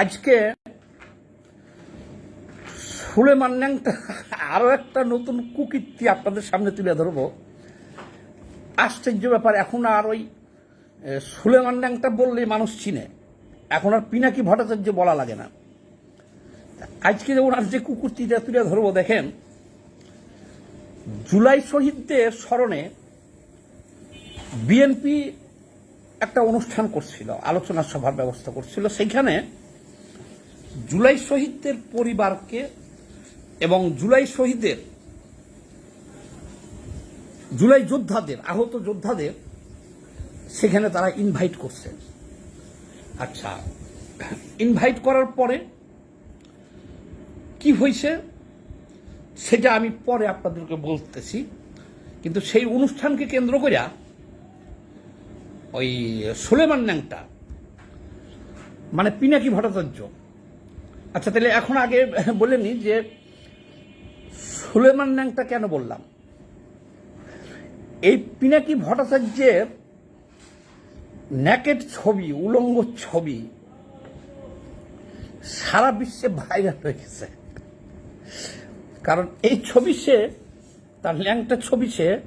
আজকে সুলেমান ন্যাংটা আরও একটা নতুন কুকীর্তি আপনাদের সামনে তুলে ধরবো। আশ্চর্য ব্যাপার এখন আর ওই এ, সুলেমান ন্যাংটা বললেই মানুষ চিনে। এখন আর পিনাকি ভট্টাচার্য বলা লাগে না। আজকে যে ওনার যে কুকুরটিটা তুলে ধরবো দেখেন জুলাই শহীদদের স্মরণে বিএনপি একটা অনুষ্ঠান করছিল আলোচনা সভার ব্যবস্থা করছিল। সেইখানে জুলাই শহীদদের পরিবারকে এবং জুলাই শহীদের, জুলাই যোদ্ধাদের, আহত যোদ্ধাদের সেখানে তারা ইনভাইট করছে। আচ্ছা ইনভাইট করার পরে কি হয়েছে সেটা আমি পরে আপনাদেরকে বলতেছি, কিন্তু সেই অনুষ্ঠানকে কেন্দ্র করিয়া ওই সুলেমান ন্যাংটা মানে পিনাকি ভট্টাচার্য আচ্ছা তাহলে এখন আগে বলেনি যে সুলেমান ন্যাংটা কেন বললাম? এই পিনাকি ভট্টাচার্যের ন্যাকেট ছবি, উলঙ্গ ছবি সারা বিশ্বে ভাইরাল হয়ে গেছে। কারণ এই ছবি সে, তার ল্যাংটা ছবি সে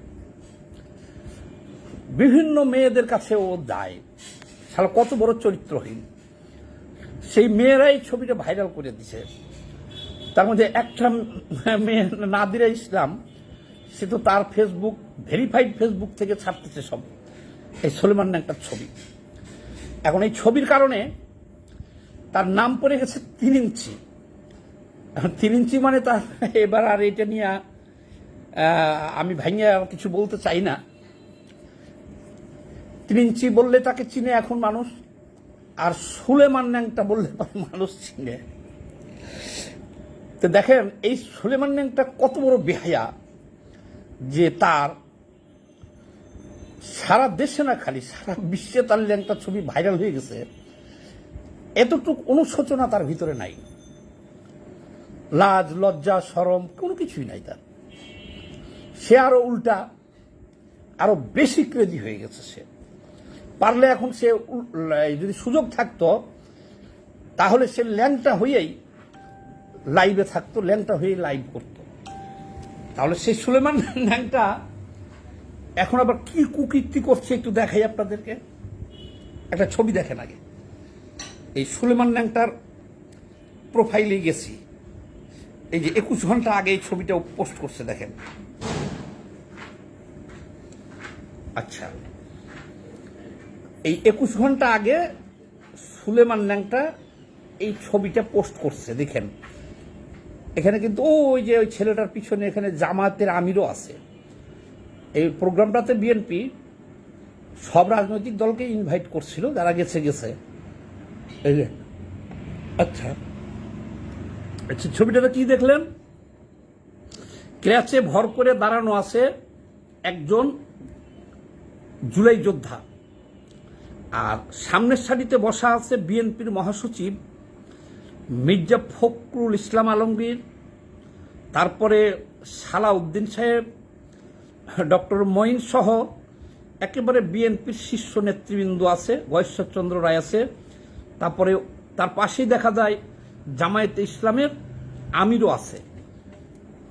বিভিন্ন মেয়েদের কাছে ও দেয়। সারা কত বড় চরিত্রহীন। সেই মেয়েরাই ছবিটা ভাইরাল করে দিছে। তার মধ্যে একটা মেয়ে নাদিরা ইসলাম, সে তো তার ফেসবুক ভেরিফাইড ফেসবুক থেকে ছাড়তেছে সব। এই সলেমান একটা ছবি। এখন এই ছবির কারণে তার নাম পড়ে গেছে তিন ইঞ্চি। তিন ইঞ্চি মানে তার এবার আর এটা নিয়ে আমি আর কিছু বলতে চাই না। তিন ইঞ্চি বললে তাকে চিনে এখন মানুষ। আর সুলেমান ন্যাংটা বললে পরে মানুষ চিনে। তো দেখেন, এই সুলেমান ন্যাংটা কত বড় বেহায়া যে তার সারা দেশে না খালি, সারা বিশ্বে তার ল্যাংটা ছবি ভাইরাল হয়ে গেছে। এতটুকু অনুশোচনা তার ভিতরে নাই। লাজ, লজ্জা সরম কোনো কিছুই নাই তার। সে আরও উল্টা, আরও বেশি ক্রেজি হয়ে গেছে সে। পারলে এখন সে যদি সুযোগ থাকতো, তাহলে সে ল্যাংটা হয়েই লাইভে থাকতো, ল্যাংটা হয়েই লাইভ করত। তাহলে সেই সুলেমান ল্যাংটা এখন আবার কি কুকীর্তি করছে একটু দেখাই আপনাদেরকে। একটা ছবি দেখেন আগে। এই সুলেমান ল্যাংটার প্রোফাইলে গেছি। এই যে একুশ ঘণ্টা আগে এই ছবিটা পোস্ট করছে, দেখেন। আচ্ছা। এই একুশ ঘণ্টা আগে সুলেমান ন্যাংটা এই ছবিটা পোস্ট করছে, দেখেন। এখানে কিন্তু ওই যে ওই ছেলেটার পিছনে এখানে জামাতের আমিরও আছে। এই প্রোগ্রামটাতে বিএনপি সব রাজনৈতিক দলকে ইনভাইট করছিল, যারা গেছে গেছে। এই যে আচ্ছা। আচ্ছা ছবিটাতে কি দেখলেন? ক্র্যাচে ভর করে দাঁড়ানো আছে একজন জুলাই যোদ্ধা। আর সামনের সারিতে বসা আছে বিএনপির মহাসচিব মির্জা ফখরুল ইসলাম আলমগীর, তারপরে সালাউদ্দিন সাহেব, ডক্টর মঈন সহ একেবারে বিএনপির শীর্ষ নেতৃবৃন্দ আছে, গয়েশ্বরচন্দ্র রায় আছে। তারপরে তার পাশেই দেখা যায় জামায়াতে ইসলামের আমিরও আছে।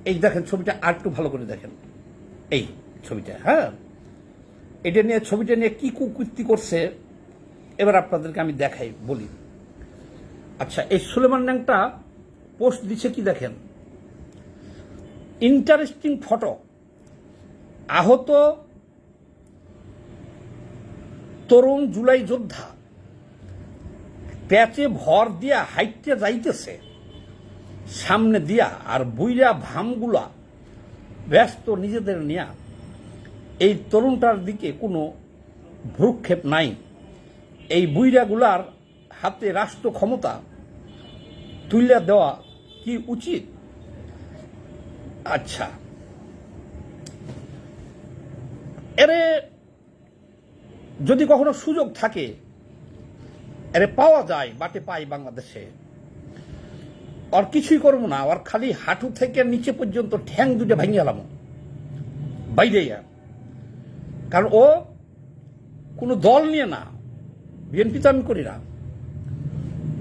এই দেখেন ছবিটা আর একটু ভালো করে দেখেন। এই ছবিটা হ্যাঁ? এটা নিয়ে, ছবিটা নিয়ে কি কুকীর্তি করছে এবার আপনাদেরকে আমি দেখাই, বলি। আচ্ছা এই সুলেমান ন্যাংটা পোস্ট দিছে কি দেখেন? Interesting photo. আহত তরুণ জুলাই যোদ্ধা। প্যাচে ভর দিয়া হাইটে যাইতেছে। সামনে দিয়া আর বুইরা ভামগুলা ব্যস্ত নিজেদের নিয়া। এই তরুণটার দিকে কোনো ভ্রুক্ষেপ নাই। এই বুইরাগুলার হাতে রাষ্ট্র ক্ষমতা তুলে দেওয়া কি উচিত? আচ্ছা। এরে যদি কখনো সুযোগ থাকে, এরে পাওয়া যায়, বাটে পাই বাংলাদেশে। আর কিছুই করব না, আর খালি হাঁটু থেকে নিচে পর্যন্ত ঠ্যাং দুটো ভেঙে গেলাম বাইরে কারণ ও কোনো দল নিয়ে না বিএনপি তো আমি করি না।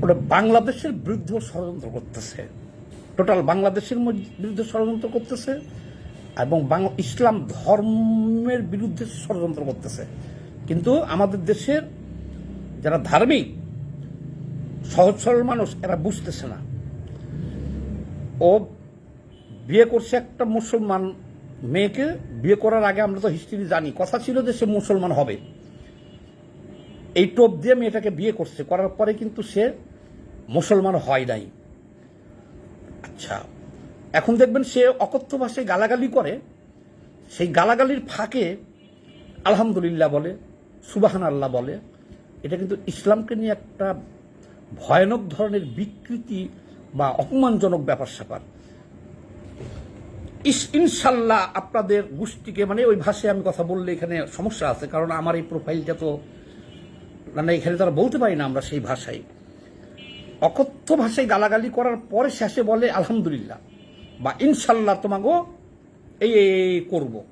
ওটা বাংলাদেশের বিরুদ্ধে ষড়যন্ত্র করতেছে। টোটাল বাংলাদেশের বিরুদ্ধে ষড়যন্ত্র করতেছে এবং বাং- ইসলাম ধর্মের বিরুদ্ধে ষড়যন্ত্র করতেছে। কিন্তু আমাদের দেশের যারা ধার্মিক, সহজ সরল মানুষ, এরা বুঝতেছে না। ও বিয়ে করছে একটা মুসলমান মেয়েকে, বিয়ে করার আগে আমরা তো হিস্ট্রি জানি। কথা ছিল যে সে মুসলমান হবে। এই টোপ দিয়ে মেয়েটাকে বিয়ে করছে, করার পরে কিন্তু সে মুসলমান হয় নাই। আচ্ছা এখন দেখবেন সে অকথ্য ভাষায় গালাগালি করে, সেই গালাগালির ফাঁকে আলহামদুলিল্লাহ বলে সুবাহান আল্লাহ বলে। এটা কিন্তু ইসলামকে নিয়ে একটা ভয়ানক ধরনের বিকৃতি বা অপমানজনক ব্যাপার স্যাপার। ইনশাল্লাহ আপনাদের গোষ্ঠীকে মানে ওই ভাষায় আমি কথা বললে এখানে সমস্যা আছে, কারণ আমার এই প্রোফাইলটা তো মানে এখানে তারা বলতে পারি না আমরা সেই ভাষায়। অকথ্য ভাষায় গালাগালি করার পরে শেষে বলে, আলহামদুলিল্লাহ। বা, ইনশাল্লাহ এই এই এই করব।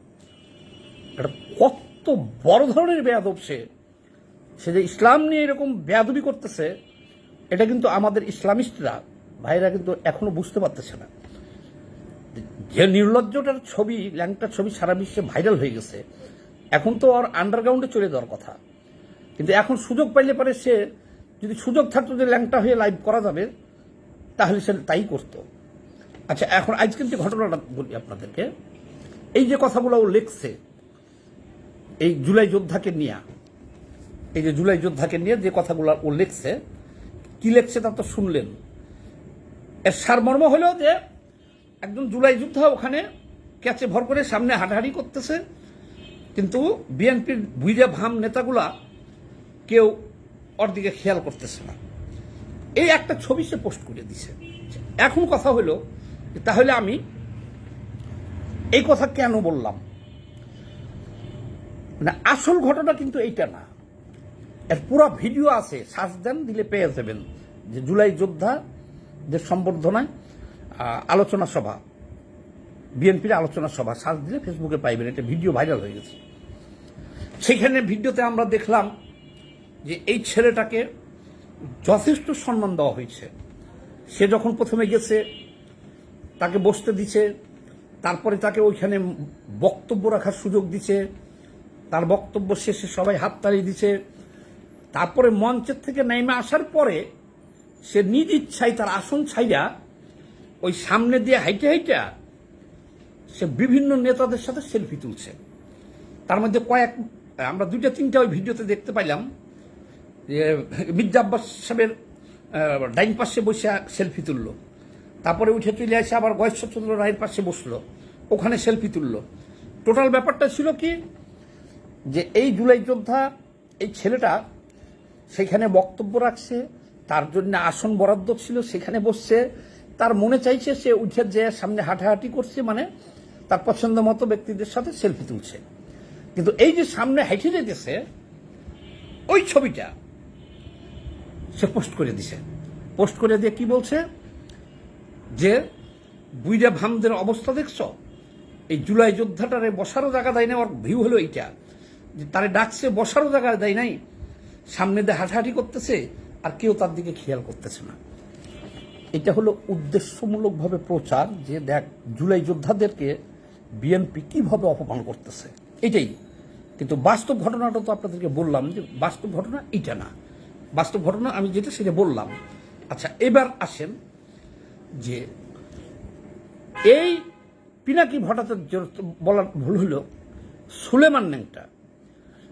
এটা কত বড় ধরনের বেয়াদব সে। সে যে ইসলাম নিয়ে এরকম বেয়াদবি করতেছে, এটা কিন্তু আমাদের ইসলামিস্টরা ভাইরা কিন্তু এখনও বুঝতে পারতেছে না। যে নির্লজ্জটার ছবি ল্যাংটার ছবি সারা বিশ্বে ভাইরাল হয়ে গেছে, এখন তো আর আন্ডারগ্রাউন্ডে চলে যাওয়ার কথা। কিন্তু এখন সুযোগ পাইলে পারে সে যদি সুযোগ থাকতো যে ল্যাংটা হয়ে লাইভ করা যাবে, তাহলে সে তাই করত। আচ্ছা এখন আজকের যে ঘটনাটা বলি আপনাদেরকে, এই যে কথাগুলো ও লিখছে, এই জুলাই যোদ্ধাকে নিয়ে, এই যে জুলাই যোদ্ধাকে নিয়ে যে কথাগুলো ও লিখছে, কি লিখছে তা তো শুনলেন। এর সারমর্ম হলো যে, একজন জুলাই যোদ্ধা ওখানে ক্যাচে ভর করে সামনে হাঁটাহাঁটি করতেছে, কিন্তু বিএনপির বুইরা ভাম নেতাগুলা কেউ ওর দিকে খেয়াল করতেছে না। এই একটা ছবি সে পোস্ট করে দিছে। এখন কথা হলো, তাহলে আমি এই কথা কেন বললাম? না আসল ঘটনা কিন্তু এইটা না। এর পুরো ভিডিও আছে সার্চ দেন, দিলে পেয়ে যাবেন। যে জুলাই যোদ্ধা যে সম্বর্ধনায় আলোচনা সভা, বিএনপির আলোচনা সভা সার্চ দিলে ফেসবুকে পাইবেন। এটা ভিডিও ভাইরাল হয়ে গেছে। সেখানে ভিডিওতে আমরা দেখলাম যে এই ছেলেটাকে যথেষ্ট সম্মান দেওয়া হয়েছে। সে যখন প্রথমে গেছে, তাকে বসতে দিছে, তারপরে তাকে ওইখানে বক্তব্য রাখার সুযোগ দিছে, তার বক্তব্য শেষে সবাই হাততালি দিছে। তারপরে মঞ্চের থেকে নেমে আসার পরে সে নিজ ইচ্ছায় তার আসন ছাইয়া ওই সামনে দিয়ে হাইটে হাইটা সে বিভিন্ন নেতাদের সাথে সেলফি তুলছে। তার মধ্যে কয়েক, আমরা দুইটা তিনটা ওই ভিডিওতে দেখতে পাইলাম। মির্জা আব্বাস সাহেবের ডাইন পাশে বসে সেলফি তুললো। তারপরে উঠে তুলে এসে আবার গয়েশ্বরচন্দ্র রায়ের পাশে বসল। ওখানে সেলফি তুললো। টোটাল ব্যাপারটা ছিল কি? যে এই জুলাই যোদ্ধা, এই ছেলেটা সেখানে বক্তব্য রাখছে, তার জন্য আসন বরাদ্দ ছিল, সেখানে বসছে। তার মনে চাইছে সে উঠে যে সামনে হাঁটাহাঁটি করছে মানে তার পছন্দ মতো ব্যক্তিদের সাথে সেলফি তুলছে। কিন্তু এই যে সামনে হাইটে যেতেছে, ওই ছবিটা সে পোস্ট করে দিছে। পোস্ট করে দিয়ে কি বলছে? যে বুইরা ভামদের অবস্থা দেখছ? এই জুলাই যোদ্ধাটারে বসারও জায়গা দেয় না ওর ভিউ হলো এইটা। যে তারে ডাকছে, বসারও জায়গা দেয় নাই। সামনে দিয়ে হাঁটাহাঁটি করতেছে, আর কেউ তার দিকে খেয়াল করতেছে না। এটা হলো উদ্দেশ্যমূলকভাবে প্রচার যে, দেখ, জুলাই যোদ্ধাদেরকে বিএনপি কীভাবে অপমান করতেছে। এটাই। কিন্তু বাস্তব ঘটনাটা তো আপনাদেরকে বললাম যে, বাস্তব ঘটনা এটা না। বাস্তব ঘটনা আমি যেটা সেটা বললাম। আচ্ছা এবার আসেন যে এই পিনাকি ভট্টাচার্য বলার ভুল হলো সুলেমান ন্যাংটা।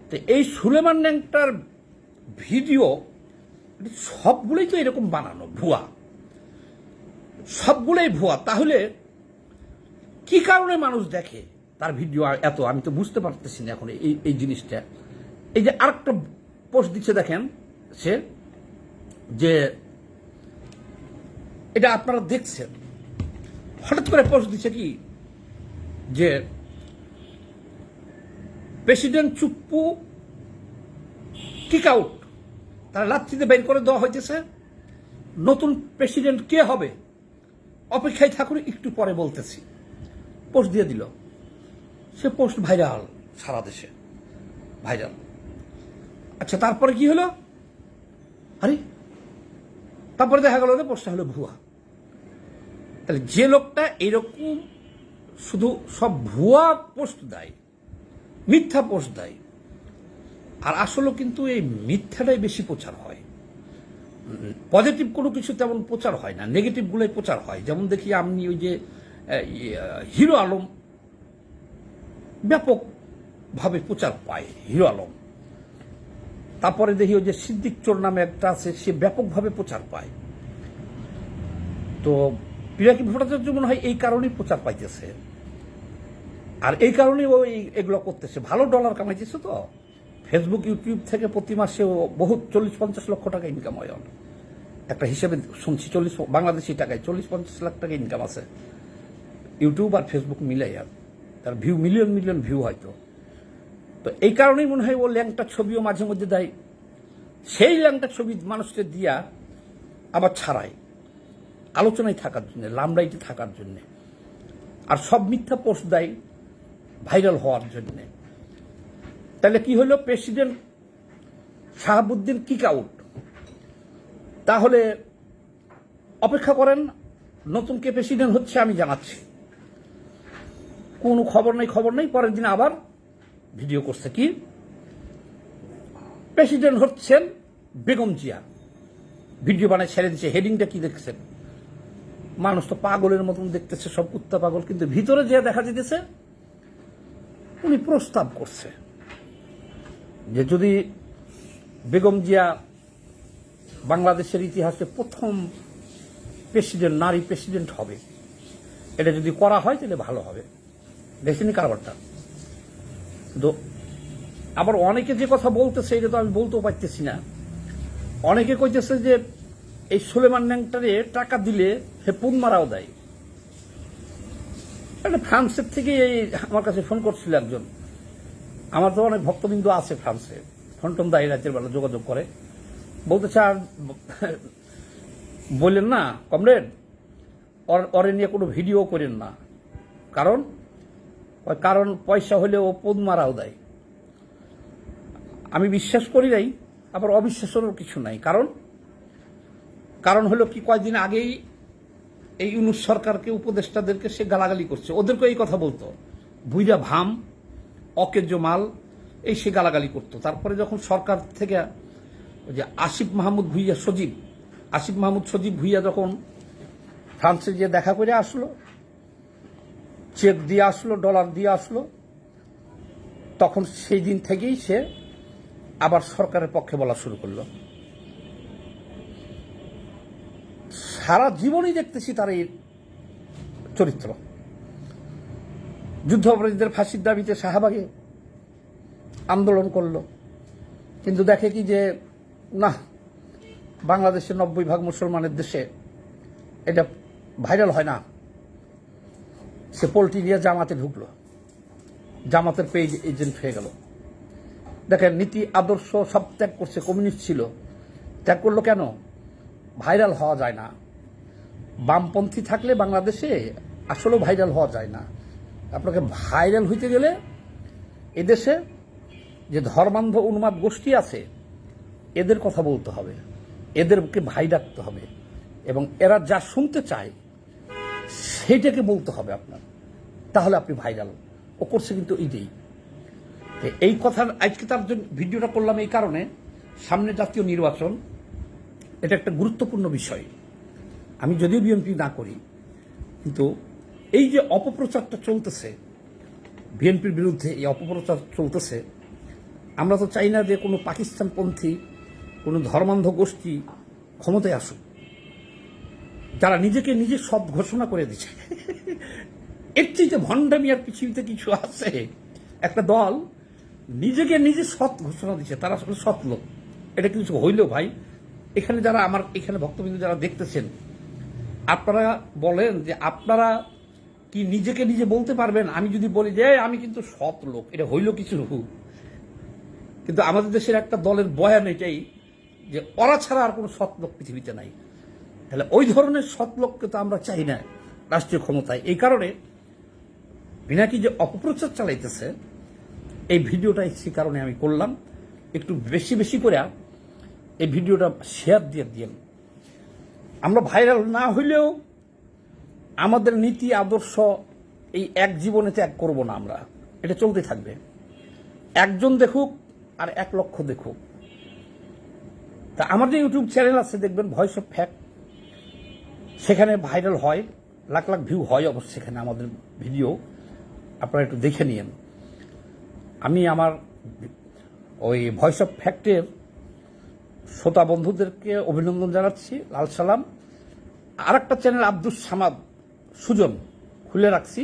তো এই সুলেমান ন্যাংটার ভিডিও সবগুলোই তো এরকম বানানো, ভুয়া। সবগুলোই ভুয়া। তাহলে কি কারণে মানুষ দেখে তার ভিডিও এত? আমি তো বুঝতে পারতেছি না এখন এই এই জিনিসটা। এই যে আরেকটা পোস্ট দিচ্ছে দেখেন সে যে এটা আপনারা দেখছেন। হঠাৎ করে পোস্ট দিচ্ছে কি? যে প্রেসিডেন্ট চুপ্পু কিক আউট, তারা লাত্রিতে বের করে দেওয়া হইতেছে। নতুন প্রেসিডেন্ট কে হবে? অপেক্ষায় থাকুন, একটু পরে বলতেছি। পোস্ট দিয়ে দিল। সে পোস্ট ভাইরাল সারা দেশে। ভাইরাল। আচ্ছা তারপরে কি হলো? আরে তারপরে দেখা গেল পোস্টটা হলো ভুয়া। তাহলে যে লোকটা এরকম শুধু সব ভুয়া পোস্ট দেয় মিথ্যা পোস্ট দেয় আর আসলে কিন্তু এই মিথ্যাটাই বেশি প্রচার হয়। পজিটিভ কোনো কিছু তেমন প্রচার হয় না নেগেটিভগুলোই প্রচার হয়। যেমন দেখি আমি ওই যে ইয়ে, হিরো আলম ব্যাপকভাবে প্রচার পায় হিরো আলম। তারপরে দেখি ওই যে সিদ্দিক চোর নামে একটা আছে, সে ব্যাপকভাবে প্রচার পায়। তো পিনাকি ভট্টাচার্য মনে হয় এই কারণেই প্রচার পাইতেছে। আর এই কারণেই ও এগুলো করতেছে। ভালো ডলার কামাইতেছে তো। ফেসবুক ইউটিউব থেকে প্রতি মাসে ও বহুত চল্লিশ পঞ্চাশ লক্ষ টাকা ইনকাম হয়। একটা হিসেবে শুনছি চল্লিশ বাংলাদেশি টাকায় চল্লিশ পঞ্চাশ লাখ টাকা ইনকাম আছে। ইউটিউব আর ফেসবুক মিলাই আর তার ভিউ মিলিয়ন মিলিয়ন ভিউ হয়তো। তো এই কারণেই মনে হয় ও ল্যাংটা ছবিও মাঝে মধ্যে দেয়। সেই ল্যাংটা ছবি মানুষকে দিয়া আবার ছাড়ায়। আলোচনায় থাকার জন্য লামড়াইতে থাকার জন্য। আর সব মিথ্যা পোস্ট দেয় ভাইরাল হওয়ার জন্য। তাহলে কি হলো? President Shahabuddin kick out. তাহলে অপেক্ষা করেন, নতুন কে প্রেসিডেন্ট হচ্ছে আমি জানাচ্ছি। কোনো খবর নেই খবর নেই, পরের দিন আবার ভিডিও করছে কি? প্রেসিডেন্ট হচ্ছেন বেগম জিয়া। ভিডিও বানায় ছেড়ে দিচ্ছে হেডিংটা কি দেখছেন? মানুষ তো পাগলের মতন দেখতেছে, সব কুত্তা পাগল, কিন্তু ভিতরে যে দেখা যেতেছে উনি প্রস্তাব করছে যে যদি বেগম জিয়া বাংলাদেশের ইতিহাসে প্রথম প্রেসিডেন্ট নারী প্রেসিডেন্ট হবে, এটা যদি করা হয়, তাহলে ভালো হবে। দেখছেনি কারবারটা? আবার অনেকে যে কথা বলতেছে, এটা তো আমি বলতেও পারতেছি না। অনেকে কইতেছে যে, এই সুলেমান ন্যাংটারে টাকা দিলে হে পুন মারাও দেয়। একটা ফ্রান্সের থেকে এই আমার কাছে ফোন করছিল একজন। আমার তো অনেক ভক্তবিন্দু আছে ফ্রান্সে। ফোন টোন দেয় রাতের বেলা যোগাযোগ করে। বলতেছে আর বললেন না, কমরেড ওরে নিয়ে কোনো ভিডিও করেন না। কারণ কারণ পয়সা হলে ও পোদ মারাও দেয়। আমি বিশ্বাস করি নাই, আবার অবিশ্বাসেরও কিছু নাই। কারণ? কারণ হলো কি কয়েকদিন আগেই এই ইউনুস সরকারকে, উপদেষ্টাদেরকে সে গালাগালি করছে। ওদেরকে এই কথা বলতো বুইরা ভাম অকেজ মাল এই সে গালাগালি করতো। তারপরে যখন সরকার থেকে ওই যে আসিফ মাহমুদ ভুইয়া সজীব, আসিফ মাহমুদ সজীব ভুইয়া যখন ফ্রান্সে গিয়ে দেখা করে আসলো চেক দিয়ে আসলো, ডলার দিয়ে আসলো। তখন সেই দিন থেকেই সে আবার সরকারের পক্ষে বলা শুরু করল। সারা জীবনই দেখতেছি তার এই চরিত্র। যুদ্ধ অপরাধীদের ফাঁসির দাবিতে শাহবাগে আন্দোলন করল। কিন্তু দেখে কি যে, না, বাংলাদেশের নব্বই ভাগ মুসলমানের দেশে এটা ভাইরাল হয় না। সে পোলট্রি নিয়ে জামাতে ঢুকলো। জামাতের পেজ এজেন্ট হয়ে গেল। দেখেন, নীতি, আদর্শ সব ত্যাগ করছে কমিউনিস্ট ছিল। ত্যাগ করল কেন? ভাইরাল হওয়া যায় না। বামপন্থী থাকলে বাংলাদেশে আসলেও ভাইরাল হওয়া যায় না। আপনাকে ভাইরাল হইতে গেলে এদেশে যে ধর্মান্ধ উন্মাদ গোষ্ঠী আছে, এদের কথা বলতে হবে। এদেরকে ভাই ডাকতে হবে। এবং এরা যা শুনতে চায় সেইটাকে বলতে হবে আপনার। তাহলে আপনি ভাইরাল ও করছে কিন্তু এইটাই এই কথার আজকে তার জন্য ভিডিওটা করলাম এই কারণে, সামনে জাতীয় নির্বাচন, এটা একটা গুরুত্বপূর্ণ বিষয়। আমি যদিও বিএনপি না করি, কিন্তু এই যে অপপ্রচারটা চলতেছে, বিএনপির বিরুদ্ধে এই অপপ্রচার চলতেছে, আমরা তো চাই না যে কোনো পাকিস্তানপন্থী, কোনো ধর্মান্ধ গোষ্ঠী ক্ষমতায় আসুক। যারা নিজেকে নিজে সৎ ঘোষণা করে দিচ্ছে। এর চেয়ে ভণ্ডামি আর পৃথিবীতে কিছু আছে? একটা দল নিজেকে নিজে সৎ ঘোষণা দিচ্ছে, তারা আসলে সৎ লোক। এটা কিছু হইলেও ভাই। এখানে যারা আমার, এখানে ভক্তবিন্দু যারা দেখতেছেন, আপনারা বলেন যে আপনারা কি নিজেকে নিজে বলতে পারবেন? আমি যদি বলি যে আমি কিন্তু সৎ লোক, এটা হইল কিছু। কিন্তু আমাদের দেশের একটা দলের বয়ান এটাই যে, ওরা ছাড়া আর কোনো সৎ লোক পৃথিবীতে নাই। তাহলে ওই ধরনের সৎ লোককে তো আমরা চাই না রাষ্ট্রীয় ক্ষমতায়। এই কারণে বিনাকি যে অপপ্রচার চালাইতেছে, এই ভিডিওটা সে কারণে আমি করলাম। একটু বেশি বেশি করে এই ভিডিওটা শেয়ার দিয়ে দিয়েন। আমরা ভাইরাল না হইলেও আমাদের নীতি, আদর্শ এই এক জীবনে ত্যাগ করব না আমরা। এটা চলতে থাকবে। একজন দেখুক আর এক লক্ষ দেখুক। তা আমার যে ইউটিউব চ্যানেল আছে, দেখবেন ভয়েস অফ ফ্যাক্ট সেখানে ভাইরাল হয়, লাখ লাখ ভিউ হয় অবশ্য সেখানে আমাদের ভিডিও আপনারা একটু দেখে নিন আমি আমার ওই ভয়েস অফ ফ্যাক্টের শ্রোতা বন্ধুদেরকে অভিনন্দন জানাচ্ছি, লাল সালাম। আর একটা চ্যানেল আব্দুল সামাদ, সুজন, খুলে রাখছি।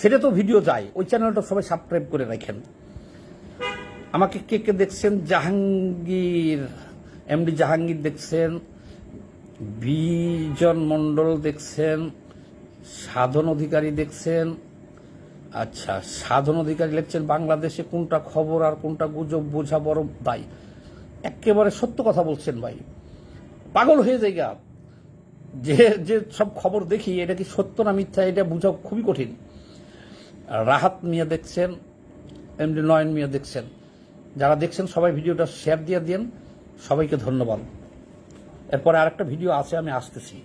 সেটা তো ভিডিও যায়, ওই চ্যানেলটা সবাই সাবস্ক্রাইব করে রাখেন। আমাকে কে কে দেখছেন? জাহাঙ্গীর এমডি জাহাঙ্গীর দেখছেন বিজন মণ্ডল দেখছেন, সাধন অধিকারী দেখছেন। আচ্ছা সাধন অধিকারী লিখছেন, বাংলাদেশে কোনটা খবর আর কোনটা গুজব বোঝা বড় দায়। একেবারে সত্য কথা বলছেন ভাই। পাগল হয়ে যায় গা। যে যে সব খবর দেখি, এটা কি সত্য না মিথ্যা, এটা বোঝা খুবই কঠিন। রাহাত মিয়া দেখছেন, এমডি নয়ন মিয়া দেখছেন। যারা দেখছেন, সবাই ভিডিওটা শেয়ার দিয়ে দিন সবাইকে ধন্যবাদ। এরপরে আরেকটা ভিডিও আছে আমি আসতেছি।